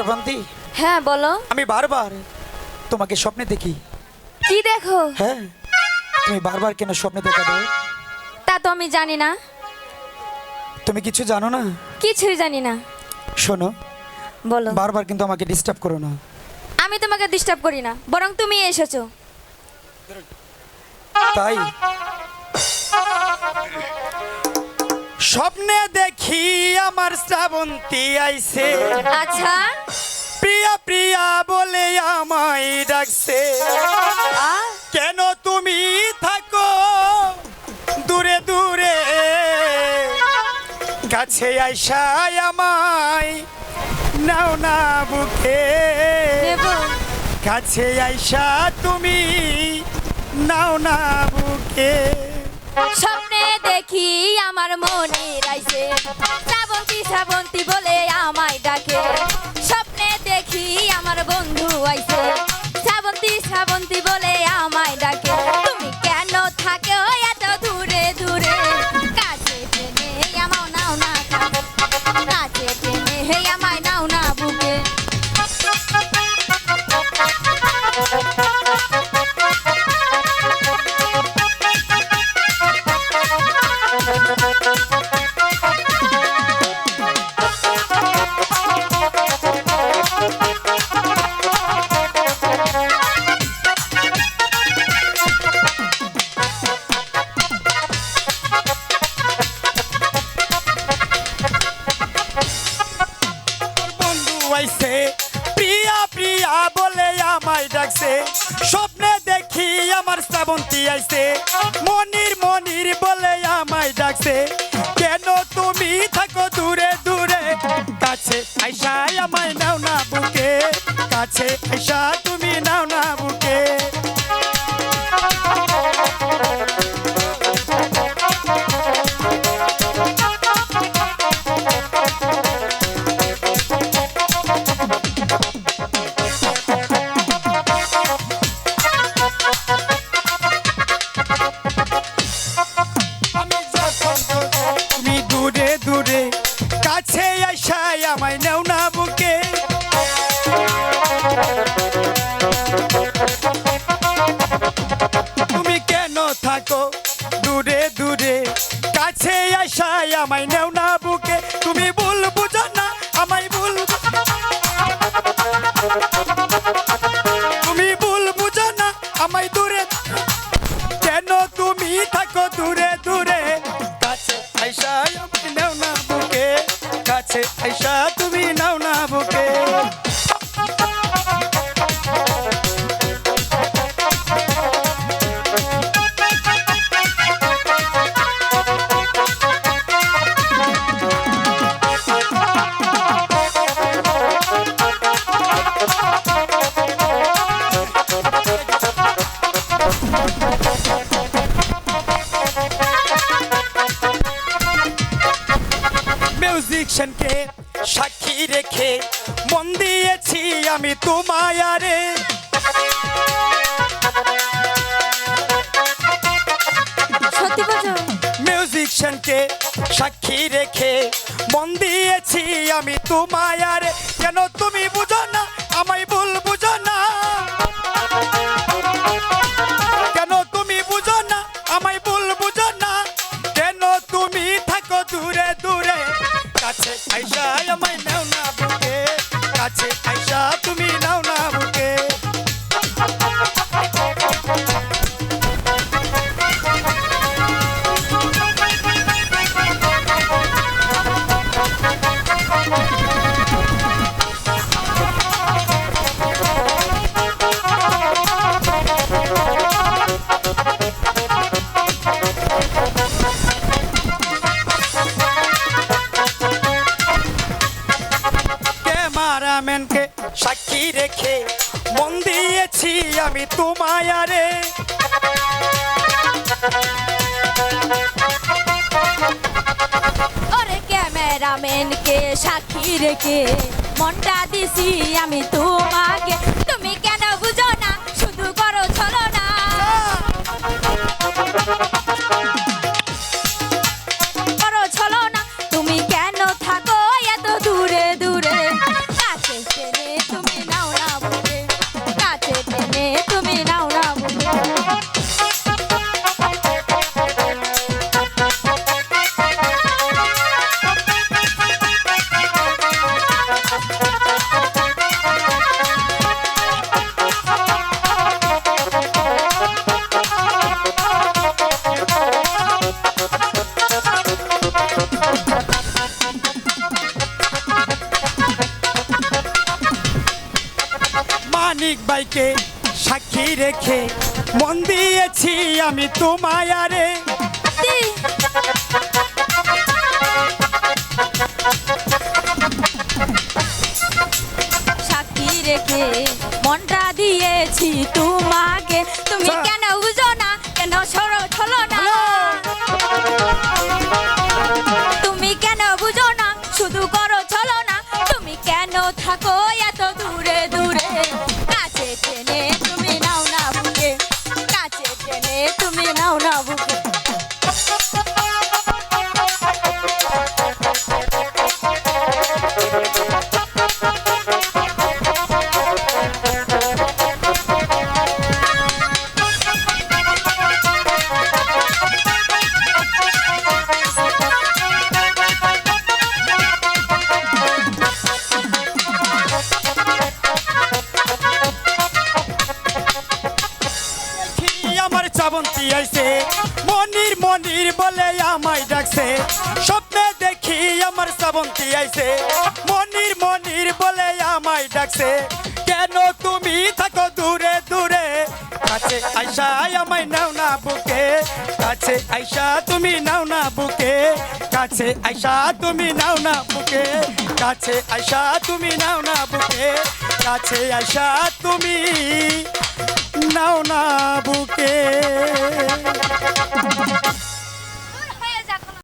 শ্রাবন্তী হ্যাঁ বলো। আমি বারবার তোমাকে স্বপ্নে দেখি। কি দেখো? হ্যাঁ তুমি বারবার কেন স্বপ্নে দেখা দাও? তা তো আমি জানি না। তুমি কিছু জানো না? কিছুই জানি না। শোনো বলো। বারবার কিন্তু আমাকে ডিস্টার্ব করো না। আমি তোমাকে ডিস্টার্ব করি না বরং তুমি এসেছ। তাই? স্বপ্নে দেখি আমার শ্রাবন্তী আইছে। আচ্ছা। প্রিয়া প্রিয়া বলে আমায় ডাকছে। কেন তুমি থাকো? দূরে দূরে। কাছে আইসায় আমায়। নাও না বুকে। কাছে আইসা তুমি নাও না বুকে। আমার মনে রাইছে। শ্রাবন্তী শ্রাবন্তী বলে ডাকছে স্বপ্নে দেখি আমার শ্রাবন্তী আইছে। মনির মনির বলে আমায় ডাকছে। কেন তুমি থাকো দূরে দূরে? কাছে আইসা আমায় নাও না বুকে। কাছে আইসা তুমি নাও কাছে আসায় আমায় নেও না বুকে। তুমি ভুল বুঝো না, আমায় ভুল তুমি ভুল বুঝো না, আমায় দূরে কেন তুমি থাকো দূরে দূরে? কাছে আইসা, আমায় নেও না বুকে। কাছে আইসা, তুমি মিউজিকশনকে সাক্ষী রেখে মন দিয়েছি আমি তোমায় আরে। কে মিউজিকশনকে সাক্ষী রেখে মন দিয়েছি আমি তোমায় ক্যামেরাম্যানকে সাক্ষী রেখে মন দিয়েছি আমি তোমায় আরে। ওরে ক্যামেরাম্যানকে সাক্ষী রেখে মনটা দিছি আমি তোমাকে। তুমি কেন বুঝো না? শুধু করো চলো না রেখে মন দিয়েছি আমি তোমায় আরে। সাক্ষী রেখে মনটা দিয়েছি তোমাকে। তুমি কেন টেনে তুমি চাবন্তি আইছে মনির মনির বলে আমায় ডাকছে। স্বপ্নে দেখি আমার সাবন্তি আইছে। মনির মনির বলে আমায় ডাকছে। কেন তুমি থাকো দূরে দূরে? কাছে আইসা আমায় নাও না বুকে। কাছে আইসা তুমি নাও না কাছে আইসা তুমি নাও না বুকে, কাছে আইসা তুমি নাও না বুকে, কাছে আইসা তুমি নাও না বুকে।